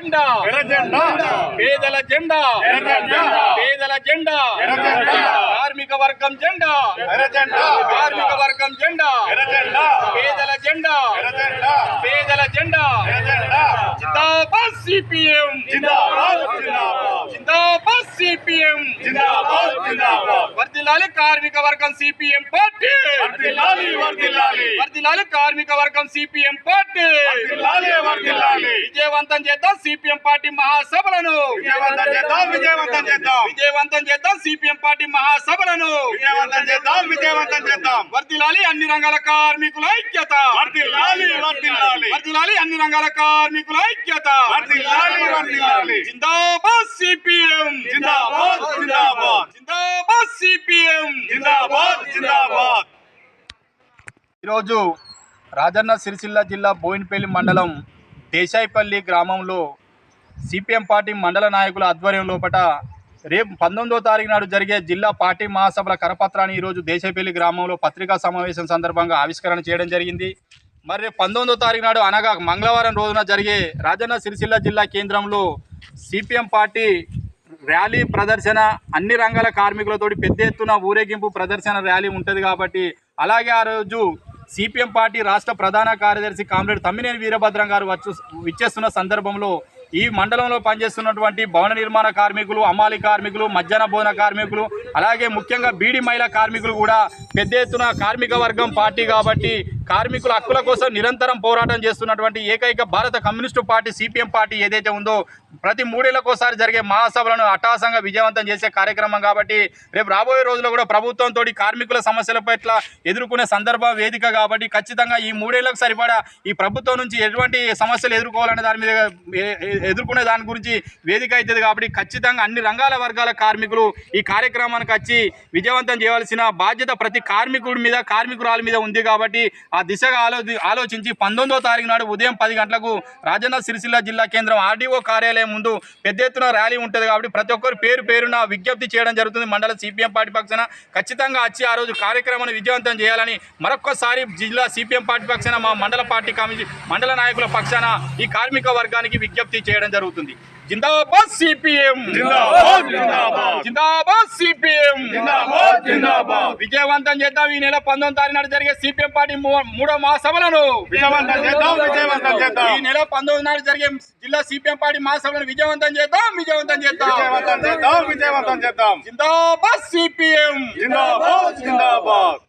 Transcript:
జెండా పేదల జెండా. పేదల జెండా. కార్మిక వర్గం జెండా. కార్మిక వర్గం జెండా. పేదల జెండా. పేదల జెండా. జిందాబాద్ సిపిఎం. జిందాబాద్. సిపిఎం జిందాబాద్ జిందాబాద్. వర్దిలాలి కార్మిక వర్గం సిపిఎం పార్టీ. వర్ధిల్లాలి వర్ధిల్లాలి. వర్దిలాలి కార్మిక వర్గం సిపిఎం పార్టీ. వర్ధిల్లాలి వర్ధిల్లాలి. విజయవంతం చేద్దాం సిపిఎం పార్టీ మహాసభలను. విజయవంతం చేద్దాం విజయవంతం చేద్దాం. విజయవంతం చేద్దాం సిపిఎం పార్టీ మహాసభలను. విజయవంతం చేద్దాం విజయవంతం చేద్దాం. వర్దిలాలి అన్ని రంగాల కార్మికుల ఐక్యత. వర్ధిల్లాలి వర్ధిల్లాలి. వర్దిలాలి అన్ని రంగాల కార్మికుల ఐక్యత. జిందాబాద్ సిపిఎం. జిందాబాద్ జిందాబాద్. జిందాబాద్ సిపిఎం. జిందాబాద్ జిందాబాద్. ఈరోజు రాజన్న సిరిసిల్ల జిల్లా బోయినపల్లి మండలం దేశాయిపల్లి గ్రామంలో సిపిఎం పార్టీ మండల నాయకుల ఆధ్వర్యం లోపట రేపు పంతొమ్మిదో తారీఖు నాడు జరిగే జిల్లా పార్టీ మహాసభల కరపత్రాన్ని ఈరోజు దేశపల్లి గ్రామంలో పత్రికా సమావేశం సందర్భంగా ఆవిష్కరణ చేయడం జరిగింది. మరి రేపు పంతొమ్మిదో తారీఖు నాడు అనగా మంగళవారం రోజున జరిగే రాజన్న సిరిసిల్ల జిల్లా కేంద్రంలో సిపిఎం పార్టీ ర్యాలీ ప్రదర్శన అన్ని రంగాల కార్మికులతోటి పెద్ద ఎత్తున ఊరేగింపు ప్రదర్శన ర్యాలీ ఉంటుంది కాబట్టి అలాగే ఆ రోజు సిపిఎం పార్టీ రాష్ట్ర ప్రధాన కార్యదర్శి కామ్రేడ్ తమ్మినేని వీరభద్రం గారు వచ్చు విచ్చేస్తున్న సందర్భంలో ఈ మండలంలో పనిచేస్తున్నటువంటి భవన నిర్మాణ కార్మికులు అమాలి కార్మికులు మధ్యాహ్న భోజన కార్మికులు అలాగే ముఖ్యంగా బీడీ మహిళా కార్మికులు కూడా పెద్ద ఎత్తున కార్మిక వర్గం పార్టీ కాబట్టి కార్మికుల హక్కుల కోసం నిరంతరం పోరాటం చేస్తున్నటువంటి ఏకైక భారత కమ్యూనిస్టు పార్టీ సిపిఎం పార్టీ ఏదైతే ఉందో ప్రతి మూడేళ్ళకోసారి జరిగే మహాసభలను అట్టహాసంగా విజయవంతం చేసే కార్యక్రమం కాబట్టి రేపు రాబోయే రోజుల్లో కూడా ప్రభుత్వంతో కార్మికుల సమస్యల పట్ల ఎదుర్కొనే సందర్భ వేదిక కాబట్టి ఖచ్చితంగా ఈ మూడేళ్ళకు సరిపడా ఈ ప్రభుత్వం నుంచి ఎటువంటి సమస్యలు ఎదుర్కోవాలనే దాని మీద ఎదుర్కొనే దాని గురించి వేదిక అవుతుంది కాబట్టి ఖచ్చితంగా అన్ని రంగాల వర్గాల కార్మికులు ఈ కార్యక్రమానికి వచ్చి విజయవంతం చేయవలసిన బాధ్యత ప్రతి కార్మికుడి మీద కార్మికురాల మీద ఉంది కాబట్టి ఆ దిశగా ఆలో ఆలోచించి పంతొమ్మిదో తారీఖు నాడు ఉదయం పది గంటలకు రాజన్న సిరిసిల్ల జిల్లా కేంద్రం ఆర్డీఓ కార్యాలయం ముందు పెద్ద ఎత్తున ర్యాలీ ఉంటుంది కాబట్టి ప్రతి ఒక్కరు పేరు పేరున విజ్ఞప్తి చేయడం జరుగుతుంది. మండల సిపిఎం పార్టీ పక్షాన ఖచ్చితంగా వచ్చి ఆ రోజు కార్యక్రమాన్ని విజయవంతం చేయాలని మరొక్కసారి జిల్లా సిపిఎం పార్టీ పక్షాన మా మండల పార్టీ కమిటీ మండల నాయకుల పక్షాన ఈ కార్మిక వర్గానికి విజ్ఞప్తి చేయడం జరుగుతుంది. జిందాబాద్ సిపిఎం. జిందాబాద్ సిపిఎం. విజయవంతం చేద్దాం ఈ నెల పంతొమ్మిది తారీఖు నాడు జరిగే సిపిఎం పార్టీ మూడో మహాసభలను. విజయవంతం చేద్దాం విజయవంతం చేద్దాం. ఈ నెల పంతొమ్మిది నాడు జరిగే జిల్లా సిపిఎం పార్టీ మహాసభలను విజయవంతం చేద్దాం విజయవంతం చేద్దాం. విజయవంతం చేద్దాం విజయవంతం చేద్దాం. జిందాబాద్ సిపిఎం. జిందాబాద్ జిందాబాద్.